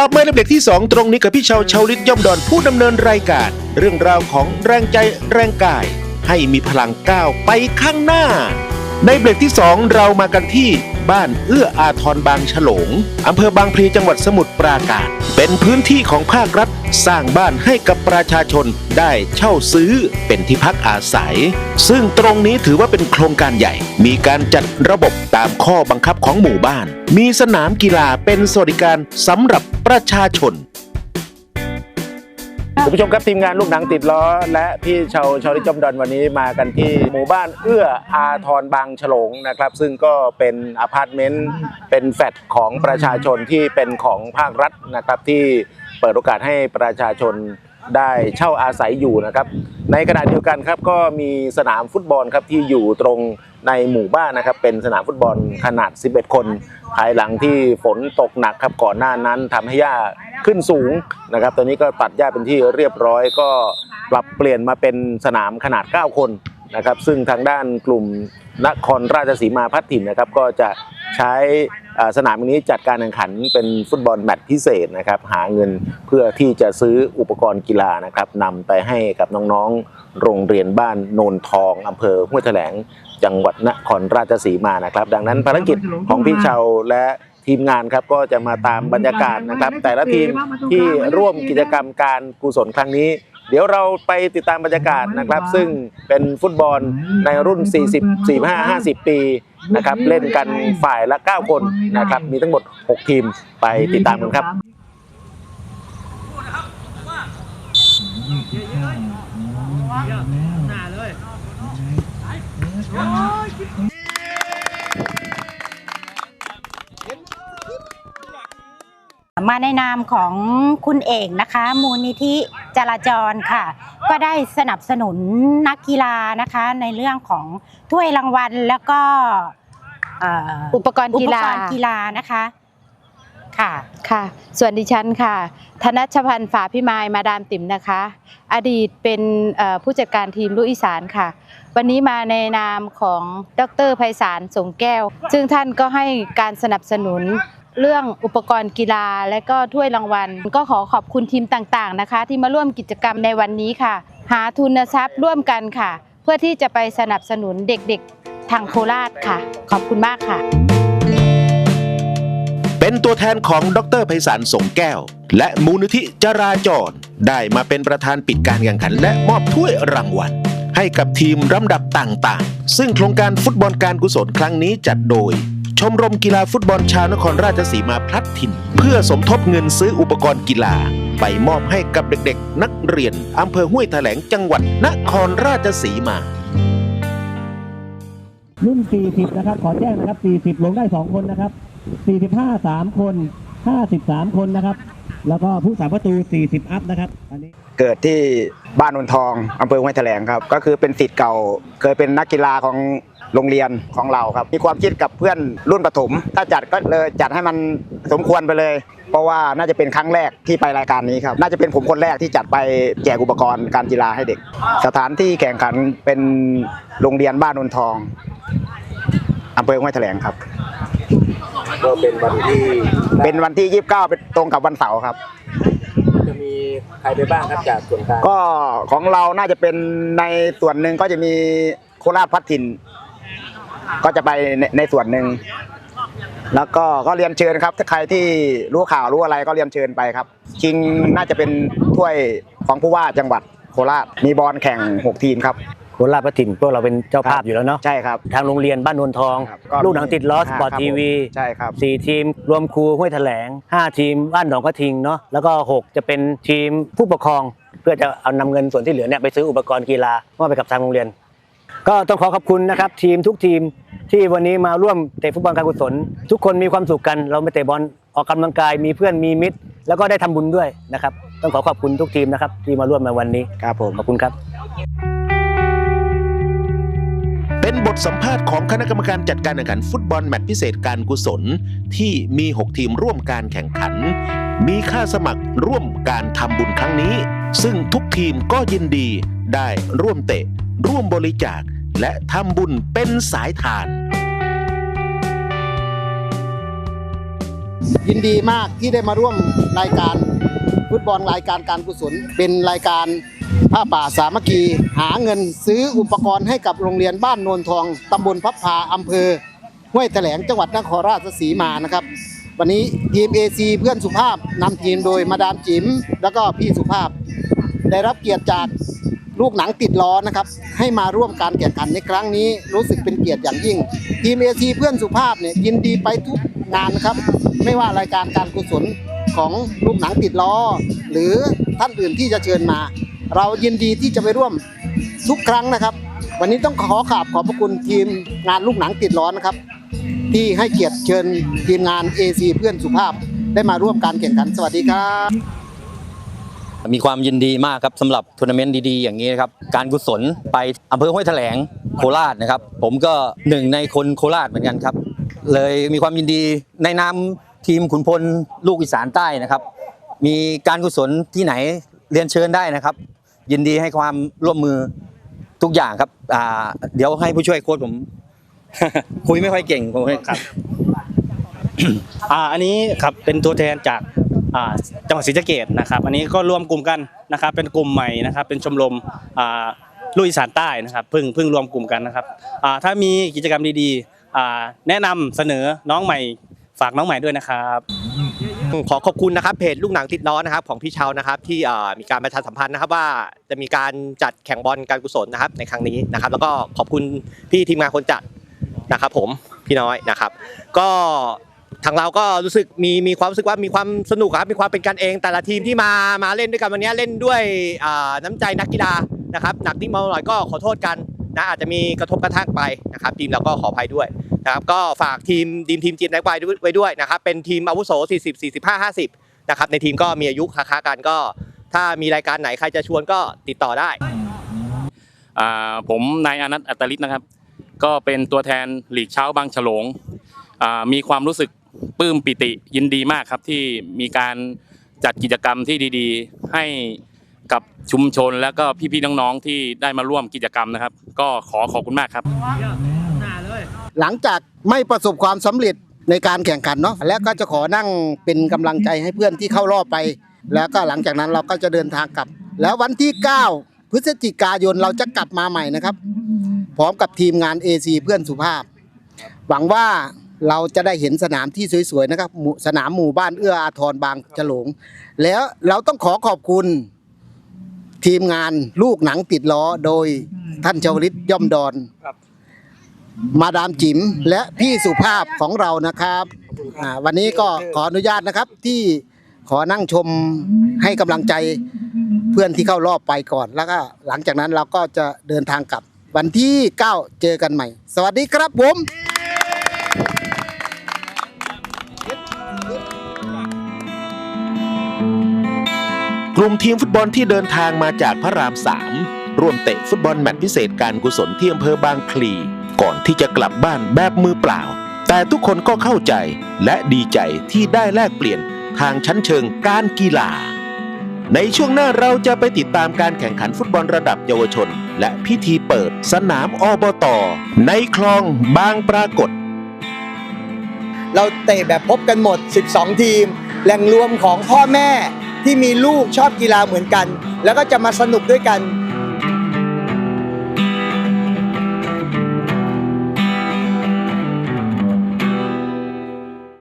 ลับมาในเบรกที่ 2 ตรงนี้กับพี่ชาวชาวลิตย่อมดอนผู้ดำเนินรายการ เรื่องราวของแรงใจแรงกาย ให้มีพลังก้าวไปข้างหน้า ในเบรกที่ 2 เรามากันที่บ้านเอื้ออาทรบางฉลงอำเภอบางพลีจังหวัดสมุทรปราการ เป็นพื้นที่ของภาครัฐ สร้างบ้านให้กับประชาชนได้เช่าซื้อเป็นที่พักอาศัย ซึ่งตรงนี้ถือว่าเป็นโครงการใหญ่ มีการจัดระบบตามข้อบังคับของหมู่บ้าน มีสนามกีฬาเป็นสวัสดิการสำหรับ ประชาชนคุณผู้ชมครับทีมงานลูกหนังติดล้อ และพี่ชาวชาวริจอมดอนวันนี้มากันที่หมู่บ้านเอื้ออาทรบางฉลงนะครับ ซึ่งก็เป็นอพาร์ตเมนต์เป็นแฟลตของประชาชนที่เป็นของภาครัฐนะครับที่เปิดโอกาสให้ประชาชน ได้เช่าอาศัยอยู่นะครับ ในขณะเดียวกันครับก็มีสนามฟุตบอลครับที่อยู่ตรงในหมู่บ้านนะครับ เป็นสนามฟุตบอลขนาด 11 คน ภายหลังที่ฝนตกหนักครับก่อนหน้านั้นทำให้หญ้าขึ้นสูงนะครับ ตอนนี้ก็ตัดหญ้าเป็นที่เรียบร้อยก็ปรับเปลี่ยนมาเป็นสนามขนาด 9 คนนะครับ ซึ่งทางด้านกลุ่มนครราชสีมาพัฒถิ่นนะครับ ก็จะ ใช้อ่าสนามนี้จัดการแข่งขันเป็นฟุตบอลแมตช์พิเศษนะครับ หาเงินเพื่อที่จะซื้ออุปกรณ์กีฬานะครับนำไปให้กับน้องๆ โรงเรียนบ้านโนนทองอำเภอห้วยแถลงจังหวัดนครราชสีมานะครับ ดังนั้นภารกิจของพี่เชาและทีมงานครับก็จะมาตามบรรยากาศนะครับ แต่ละทีมที่ร่วมกิจกรรมการกุศลครั้งนี้ เดี๋ยวเราไปติดตามบรรยากาศนะครับ ซึ่งเป็นฟุตบอลในรุ่น 40 45 50 ปี นะครับเล่นกันฝ่ายละ 9 คนนะครับมีทั้งหมด 6 ทีมไปติดตามกันครับมาในนามของคุณเอกนะคะ มูลนิธิจราจรค่ะ ก็ได้สนับสนุนนักกีฬานะคะในเรื่องของถ้วยรางวัลแล้วก็เอ่ออุปกรณ์อุกีปฬากรณ์กีฬานะคะค่ะ ค่ะ ส่วนดิฉันค่ะ ธนชพันธ์ฝาพิมายมาดามติ๋มนะคะ อดีตเป็นเอ่อผู้จัดการทีมลูกอีสานค่ะ วันนี้มาในนามของดรไพศาลสงแก้ว ซึ่งท่านก็ให้การสนับสนุน เรื่องอุปกรณ์กีฬาและก็ถ้วยรางวัล ก็ขอขอบคุณทีมต่างๆนะคะ ที่มาร่วมกิจกรรมในวันนี้ค่ะ หาทุนทรัพย์ร่วมกันค่ะ เพื่อที่จะไปสนับสนุนเด็กๆทางโคราชค่ะ ขอบคุณมากค่ะ เป็นตัวแทนของดรไพศาลสงแก้ว และมูลนิธิจราจร ได้มาเป็นประธานปิดการแข่งขัน และมอบถ้วยรางวัล ให้กับทีมลำดับต่างๆ ซึ่งโครงการฟุตบอลการกุศลครั้งนี้จัดโดย ชมรมกีฬาฟุตบอลชาวนครราชสีมาพลัดถิ่น เพื่อสมทบเงินซื้ออุปกรณ์กีฬา ไปมอบให้กับเด็กๆ นักเรียนอำเภอห้วยแถลงจังหวัดนครราชสีมา รุ่น 40 นะครับ ขอแจ้งนะครับ 40 ลงได้ 2 คนนะครับ 45 3 คน 53 คนนะครับ แล้วก็ผู้สาประตู 40 อัพนะครับอันนี้เกิดที่บ้านนนทองอำเภอห้วยแถลงครับ ก็คือเป็นสิทธิ์เก่าเคยเป็นนักกีฬาของโรงเรียนของเราครับ มีความคิดกับเพื่อนรุ่นประถม ถ้าจัดก็เลยจัดให้มันสมควรไปเลย เพราะว่าน่าจะเป็นครั้งแรกที่ไปรายการนี้ครับ น่าจะเป็นผมคนแรกที่จัดไปแจกอุปกรณ์การกีฬาให้เด็ก สถานที่แข่งขันเป็นโรงเรียนบ้านนนทองอำเภอห้วยแถลงครับ ก็เป็นวันที่เป็นวันที่ 29 เป็นตรงกับวันเสาร์ครับ จะมีใครไปบ้างครับจากส่วนกลางก็ของเราน่าจะเป็นในส่วนหนึ่งก็จะมีโคราชพัฒถิ่น ก็จะไปในในส่วนหนึ่งแล้วก็ก็เรียนเชิญครับ ถ้าใครที่รู้ข่าวรู้อะไรก็เรียนเชิญไปครับ ชิงน่าจะเป็นถ้วยของผู้ว่าจังหวัดโคราชมีบอลแข่ง 6 ทีมครับ โคราชประถิ่นพวกเราเป็นเจ้าภาพอยู่แล้วเนาะใช่ครับทางโรงเรียนบ้านนวลทองครับก็ลูกหนังติดล้อสปอร์ตครับทีวีใช่ครับสี่ทีม รวมครูห้วยแถลง 5 ทีมบ้านหนองกระทิงเนาะแล้วก็ 6 จะเป็นทีมผู้ปกครอง เพื่อจะเอานำเงินส่วนที่เหลือเนี่ยไปซื้ออุปกรณ์กีฬามอบไปกับทางโรงเรียน ก็ต้องขอขอบคุณนะครับทีมทุกทีมที่วันนี้มาร่วมเตะฟุตบอลการกุศล ทุกคนมีความสุขกัน เราไปเตะบอลออกกำลังกายมีเพื่อนมีมิตร แล้วก็ได้ทำบุญด้วยนะครับต้องขอขอบคุณทุกทีมนะครับที่มาร่วมในวันนี้ครับผมขอบคุณครับ เป็นบทสัมภาษณ์ของคณะกรรมการจัดการแข่งขันฟุตบอลแมตช์พิเศษการกุศล ที่มี 6 ทีมร่วมการแข่งขัน มีค่าสมัครร่วมการทำบุญครั้งนี้ ซึ่งทุกทีมก็ยินดีได้ร่วมเตะ ร่วมบริจาค และทำบุญเป็นสายทานยินดีมากที่ได้มาร่วมรายการฟุตบอลรายการการกุศล เป็นรายการ ผ้าป่าสามัคคีหาเงินซื้ออุปกรณ์ให้กับโรงเรียนบ้านโนนทองตำบลพับพาอำเภอห้วยแถลงจังหวัดนครราชสีมานะครับ วันนี้ทีม AC เพื่อนสุภาพนำทีมโดยมาดามจิ๋มแล้วก็พี่สุภาพ ได้รับเกียรติจากลูกหนังติดล้อนะครับ ให้มาร่วมการแข่งขันในครั้งนี้รู้สึกเป็นเกียรติอย่างยิ่ง ทีมเอทีเพื่อนสุภาพเนี่ยยินดีไปทุกงานนะครับ ไม่ว่ารายการการกุศลของลูกหนังติดล้อ หรือท่านอื่นที่จะเชิญมา เรายินดีที่จะไปร่วมทุกครั้งนะครับ วันนี้ต้องขอขอบขอบพระคุณทีมงานลูกหนังติดล้อนะครับ ที่ให้เกียรติเชิญทีมงาน AC เพื่อนสุภาพได้มาร่วมการแข่งขันสวัสดีครับมีความยินดีมากครับสำหรับทัวร์นาเมนต์ดีๆอย่างนี้นะครับการกุศลไปอำเภอห้วยแถลงโคราชนะครับ ผมก็หนึ่งในคนโคราชเหมือนกันครับ เลยมีความยินดีในนามทีมขุนพลลูกอีสานใต้นะครับ มีการกุศลที่ไหนเรียนเชิญได้นะครับ ยินดีให้ความร่วมมือทุกอย่างครับอ่าเดี๋ยวให้ผู้ช่วยโค้ชผม คุยไม่ค่อยเก่งผมครับ อ่าอันนี้ครับเป็นตัวแทนจากอ่าจังหวัดศรีสะเกดนะครับ อันนี้ก็รวมกลุ่มกันนะครับ เป็นกลุ่มใหม่นะครับ เป็นชมรมอ่าลุยอีสานใต้นะครับเพิ่งเพิ่งรวมกลุ่มกันนะครับอ่าถ้ามีกิจกรรมดีๆอ่าแนะนำเสนอน้องใหม่ฝากน้องใหม่ด้วยนะครับ ขอขอบคุณนะครับเพจลูกหนังติดล้อนะครับของพี่เชานะครับที่มีการประชาสัมพันธ์นะครับว่าจะมีการจัดแข่งบอลการกุศลนะครับในครั้งนี้นะครับ แล้วก็ขอบคุณพี่ทีมงานคนจัดนะครับผมพี่น้อยนะครับ ก็ทางเราก็รู้สึกมีมีความรู้สึกว่ามีความสนุกครับมีความเป็นกันเอง แต่ละทีมที่มามาเล่นด้วยกันวันนี้เล่นด้วยน้ำใจนักกีฬานะครับหนักนิดมาหน่อยก็ขอโทษกันนะอาจจะมีกระทบกระทั่งไปนะครับ ทีมเราก็ขออภัยด้วย นะครับก็ฝากทีมทีมทีมจีนไนท์ไวไว้ด้วยนะครับเป็นทีมอาวุโส 40 45 50นะครับในทีมก็มีอายุค้าๆกันก็ ถ้ามีรายการไหนใครจะชวนก็ติดต่อได้อ่าผมนายอนัทอัตลิศนะครับ ก็เป็นตัวแทนหลีกเช้าบางฉลงอ่ามีความรู้สึกปลื้มปิติยินดีมากครับที่มีการจัดกิจกรรมที่ดีๆ ให้กับชุมชนแล้วก็พี่ๆน้องๆที่ได้มาร่วมกิจกรรมนะครับ ก็ขอขอบคุณมากครับ หลังจากไม่ประสบความสำเร็จในการแข่งขันเนาะแล้วก็จะขอนั่งเป็นกำลังใจให้เพื่อนที่เข้ารอบไป แล้วก็หลังจากนั้นเราก็จะเดินทางกลับ แล้ววันที่ 9 พฤศจิกายนเราจะกลับมาใหม่นะครับ พร้อมกับทีมงาน AC เพื่อนสุภาพ หวังว่าเราจะได้เห็นสนามที่สวยๆนะครับ สนามหมู่บ้านเอื้ออาทรบางฉลง แล้วเราต้องขอขอบคุณ ทีมงานลูกหนังติดล้อโดยท่านชวลิตย่อมดอน มาดามจิ๋มและพี่สุภาพของเรานะครับอ่าวันนี้ก็ขออนุญาตนะครับที่ขอนั่งชมให้กำลังใจเพื่อนที่เข้ารอบไปก่อน แล้วก็หลังจากนั้นเราก็จะเดินทางกลับ วันที่ 9 เจอกันใหม่ สวัสดีครับผมกลุ่มทีมฟุตบอลที่เดินทางมาจากพระรามสามร่วมเตะฟุตบอลแมตช์พิเศษการกุศลที่อำเภอบางพลี ก่อนที่จะกลับบ้านแบบมือเปล่า แต่ทุกคนก็เข้าใจและดีใจที่ได้แลกเปลี่ยนทางชั้นเชิงการกีฬา ในช่วงหน้าเราจะไปติดตามการแข่งขันฟุตบอลระดับเยาวชน และพิธีเปิดสนามอบตอในคลองบางปรากฏ เราเตะแบบพบกันหมด 12 ทีม แหล่งรวมของพ่อแม่ที่มีลูกชอบกีฬาเหมือนกัน แล้วก็จะมาสนุกด้วยกัน